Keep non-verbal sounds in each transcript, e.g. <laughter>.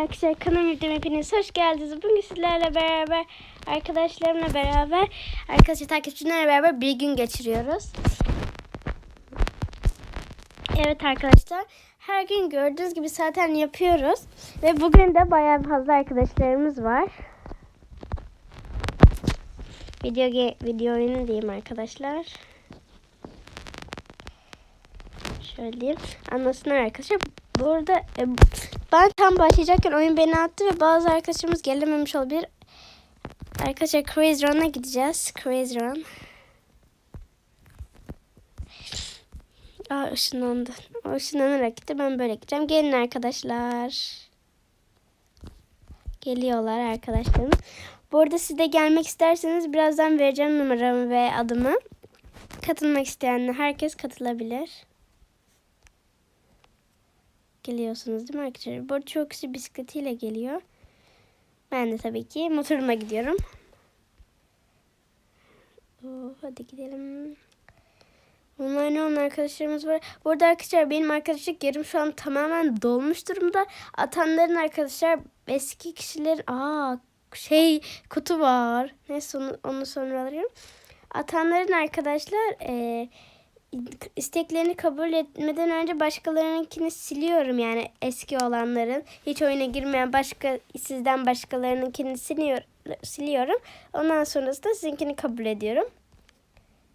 Arkadaşlar kanalıma videoma hepiniz hoş geldiniz. Bugün sizlerle beraber arkadaşlarımla beraber arkadaşlar takipçilerle beraber bir gün geçiriyoruz. Evet arkadaşlar her gün gördüğünüz gibi zaten yapıyoruz. Ve bugün de bayağı fazla arkadaşlarımız var. Video, video oyunu diyeyim arkadaşlar. Şöyle diyeyim. Anlasınlar arkadaşlar. Burada e, ben tam başlayacakken oyun beni attı ve bazı arkadaşlarımız gelememiş olabilir. Arkadaşlar Crazy Run'a gideceğiz. Crazy Run. Aa ışınlandı. O ışınlanarak gitti. Ben böyle gideceğim. Gelin arkadaşlar. Geliyorlar arkadaşlarım. Bu arada siz de gelmek isterseniz birazdan vereceğim numaramı ve adımı. Katılmak isteyenler herkes katılabilir. Geliyorsunuz değil mi arkadaşlar? Bu arada çok kişi bisikletiyle geliyor. Ben de tabii ki motoruma gidiyorum. Oo, hadi gidelim. Online olan arkadaşlarımız var. Bu arada arkadaşlar benim arkadaşlık yerim şu an tamamen dolmuş durumda. Atanların arkadaşlar eski kişilerin... Aa şey kutu var. Neyse onu, onu sonra alırım. Atanların arkadaşlar... E, isteklerini kabul etmeden önce başkalarınınkini siliyorum yani eski olanların hiç oyuna girmeyen başka sizden başkalarınınkini siliyor, siliyorum. Ondan sonrasında sizinkini kabul ediyorum.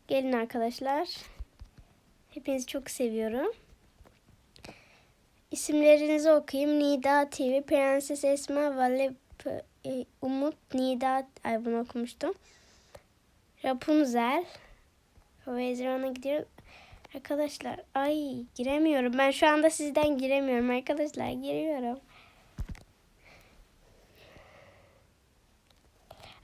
Gelin arkadaşlar. Hepinizi çok seviyorum. İsimlerinizi okuyayım. Nida TV, Prenses Esma, Vale, e, Umut, Nida, ay bunu okumuştum. Rapunzel. Vezran'a gidiyorum. Arkadaşlar ay giremiyorum. Ben şu anda sizden giremiyorum arkadaşlar. Giriyorum.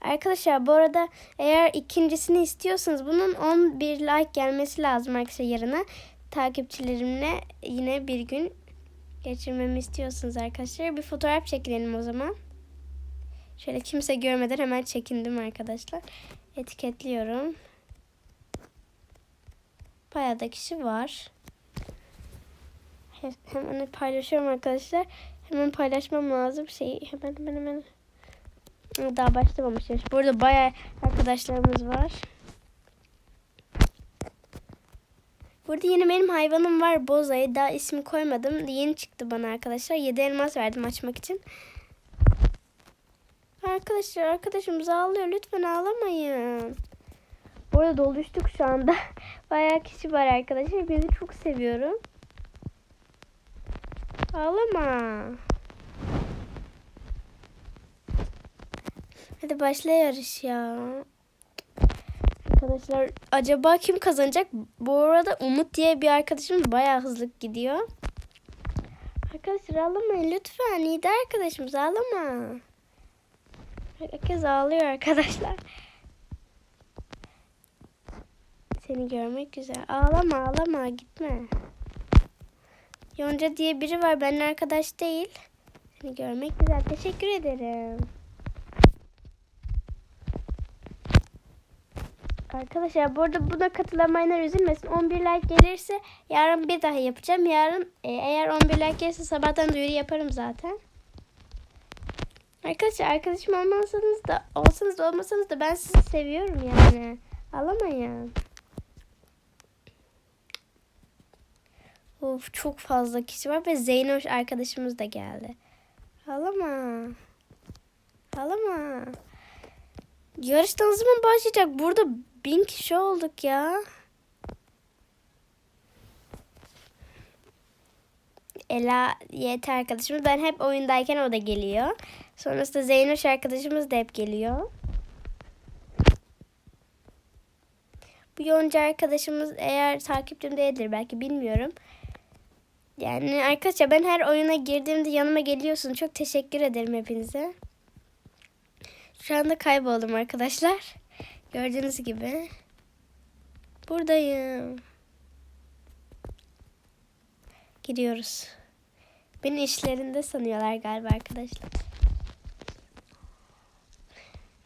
Arkadaşlar bu arada eğer ikincisini istiyorsanız bunun 11 like gelmesi lazım arkadaşlar yarına. Takipçilerimle yine bir gün geçirmemi istiyorsunuz arkadaşlar. Bir fotoğraf çekilelim o zaman. Şöyle kimse görmeden hemen çekindim arkadaşlar. Etiketliyorum. Bayağı da kişi var. Hemen paylaşıyorum arkadaşlar. Hemen paylaşmam lazım. Şey hemen hemen hemen. Daha başlamamışız. Burada bayağı arkadaşlarımız var. Burada yine benim hayvanım var. Boza'yı daha ismi koymadım. Yeni çıktı bana arkadaşlar. 7 elmas verdim açmak için. Arkadaşlar arkadaşımız ağlıyor. Lütfen ağlamayın. Bu arada doluştuk şu anda. <laughs> Bayağı kişi var arkadaşlar. Hepinizi çok seviyorum. Ağlama. Hadi başla yarış ya. Arkadaşlar acaba kim kazanacak? Bu arada Umut diye bir arkadaşımız bayağı hızlı gidiyor. Arkadaşlar ağlamayın lütfen. İyi de arkadaşımız ağlama. Herkes ağlıyor arkadaşlar. Seni görmek güzel. Ağlama ağlama gitme. Yonca diye biri var. Benimle arkadaş değil. Seni görmek güzel. Teşekkür ederim. Arkadaşlar burada buna katılamayanlar üzülmesin. 11 like gelirse yarın bir daha yapacağım. Yarın e, eğer 11 like gelirse sabahtan duyuru yaparım zaten. Arkadaşlar arkadaşım olmazsanız da olsanız da olmasanız da ben sizi seviyorum yani. Ağlamayın. Of çok fazla kişi var ve Zeynoş arkadaşımız da geldi. Ağlama. Ağlama. Yarıştan zaman başlayacak? Burada bin kişi olduk ya. Ela YT arkadaşımız. Ben hep oyundayken o da geliyor. Sonrasında Zeynoş arkadaşımız da hep geliyor. Bu Yonca arkadaşımız eğer takipçim değildir belki bilmiyorum. Yani arkadaşlar ben her oyuna girdiğimde yanıma geliyorsun. Çok teşekkür ederim hepinize. Şu anda kayboldum arkadaşlar. Gördüğünüz gibi. Buradayım. Gidiyoruz. Beni işlerinde sanıyorlar galiba arkadaşlar.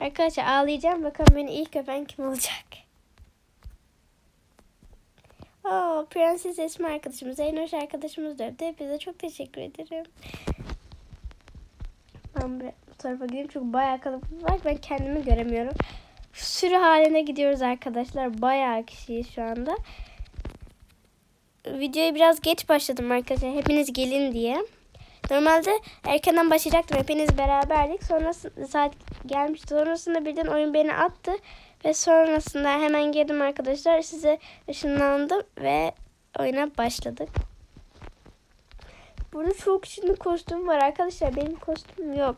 Arkadaşlar ağlayacağım. Bakalım beni ilk öpen kim olacak? Oo, Prenses Esma arkadaşımız, Zeynoş arkadaşımız da öptü. Hepinize çok teşekkür ederim. Ben bu tarafa gideyim çünkü bayağı kalabalık var. Ben kendimi göremiyorum. Sürü haline gidiyoruz arkadaşlar. Bayağı kişiyiz şu anda. Videoya biraz geç başladım arkadaşlar. Hepiniz gelin diye. Normalde erkenden başlayacaktım. Hepiniz beraberdik. Sonrasında saat gelmişti. Sonrasında birden oyun beni attı. Ve sonrasında hemen girdim arkadaşlar. Size ışınlandım ve oyuna başladık. Burada çok kişinin kostümü var arkadaşlar. Benim kostümüm yok.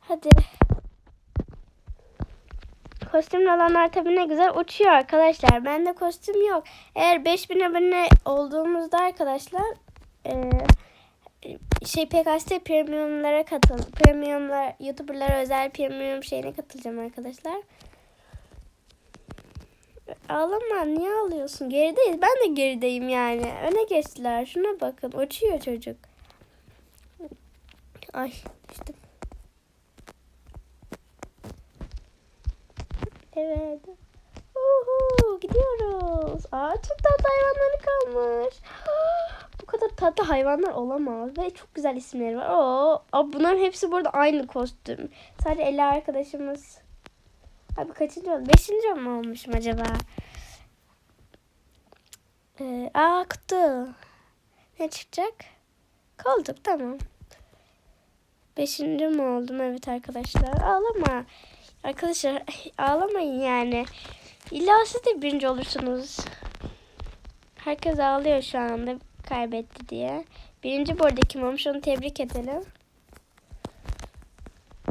Hadi. Kostümlü olanlar tabii ne güzel uçuyor arkadaşlar. Bende kostüm yok. Eğer 5000 abone olduğumuzda arkadaşlar eee şey PKS'te premiumlara katıl. Premiumlar YouTuber'lara özel premium şeyine katılacağım arkadaşlar. Ağlama niye ağlıyorsun? Gerideyiz. Ben de gerideyim yani. Öne geçtiler. Şuna bakın. Uçuyor çocuk. Ay düştüm. Evet. Uhu, gidiyoruz. Aa, çok tatlı hayvanları kalmış. <gasps> Bu kadar tatlı hayvanlar olamaz. Ve çok güzel isimleri var. Oo, aa, bunların hepsi burada aynı kostüm. Sadece Ela arkadaşımız. Abi kaçıncı oldu? Beşinci mi olmuşum acaba? Ee, aa kutu. Ne çıkacak? Koltuk tamam. Beşinci mi oldum? Evet arkadaşlar. Ağlama. Arkadaşlar ağlamayın yani. İlla siz de birinci olursunuz. Herkes ağlıyor şu anda kaybetti diye. Birinci bu kim olmuş onu tebrik edelim.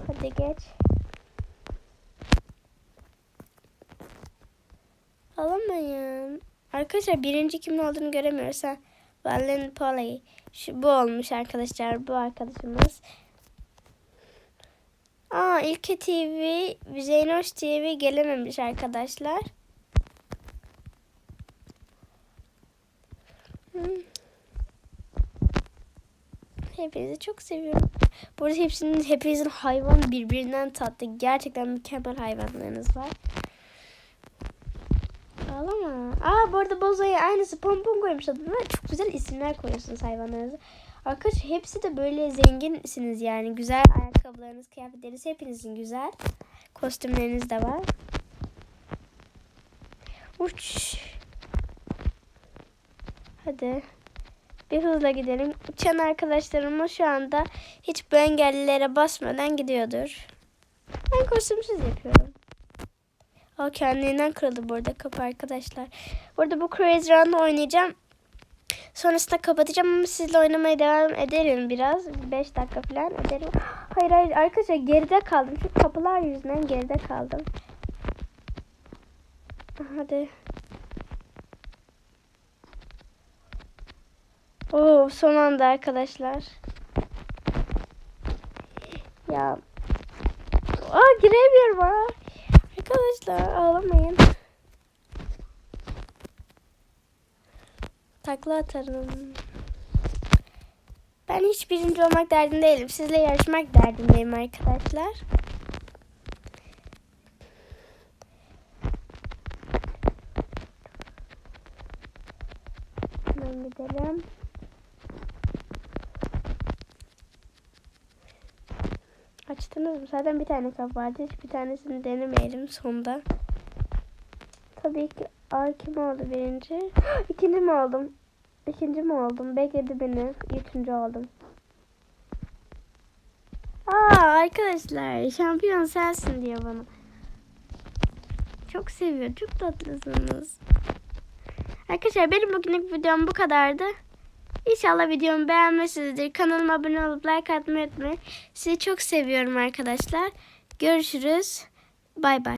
Hadi geç. Ağlamayın. Arkadaşlar birinci kimin olduğunu göremiyoruz. Valen Polly. Şu, bu olmuş arkadaşlar. Bu arkadaşımız. Aa İlke TV, Zeynoş TV gelememiş arkadaşlar. Hmm. Hepinizi çok seviyorum. Burada hepsinin hepinizin hayvan birbirinden tatlı. Gerçekten mükemmel hayvanlarınız var. Ağlama. Aa bu arada Bozo'ya aynısı pompon koymuş adına. Çok güzel isimler koyuyorsunuz hayvanlarınıza. Arkadaşlar hepsi de böyle zenginsiniz yani. Güzel ayakkabılarınız, kıyafetleriniz hepinizin güzel. Kostümleriniz de var. Uç. Hadi. Bir hızla gidelim. Uçan arkadaşlarımız şu anda hiç bu engellilere basmadan gidiyordur. Ben kostümsüz yapıyorum. O kendinden kırıldı burada kapı arkadaşlar. Burada bu Crazy Run'ı oynayacağım. Sonrasında kapatacağım ama sizle oynamaya devam ederim biraz. 5 dakika falan ederim. Hayır hayır arkadaşlar geride kaldım. Şu kapılar yüzünden geride kaldım. Hadi. Oo son anda arkadaşlar. Ya. Aa giremiyorum ha. Arkadaşlar ağlamayın. Takla atarım. Ben hiç birinci olmak derdinde değilim. Sizle yarışmak derdindeyim arkadaşlar. Hemen gidelim. Açtınız mı? Zaten bir tane kap vardı. Hiç bir tanesini denemeyelim sonda. Tabii ki Ay kim oldu birinci? <gasps> İkinci mi oldum? İkinci mi oldum? Bekledi beni. Üçüncü oldum. Aa arkadaşlar şampiyon sensin diyor bana. Çok seviyor. Çok tatlısınız. Arkadaşlar benim bugünlük videom bu kadardı. İnşallah videomu beğenmişsinizdir. Kanalıma abone olup like atmayı unutmayın. Sizi çok seviyorum arkadaşlar. Görüşürüz. Bay bay.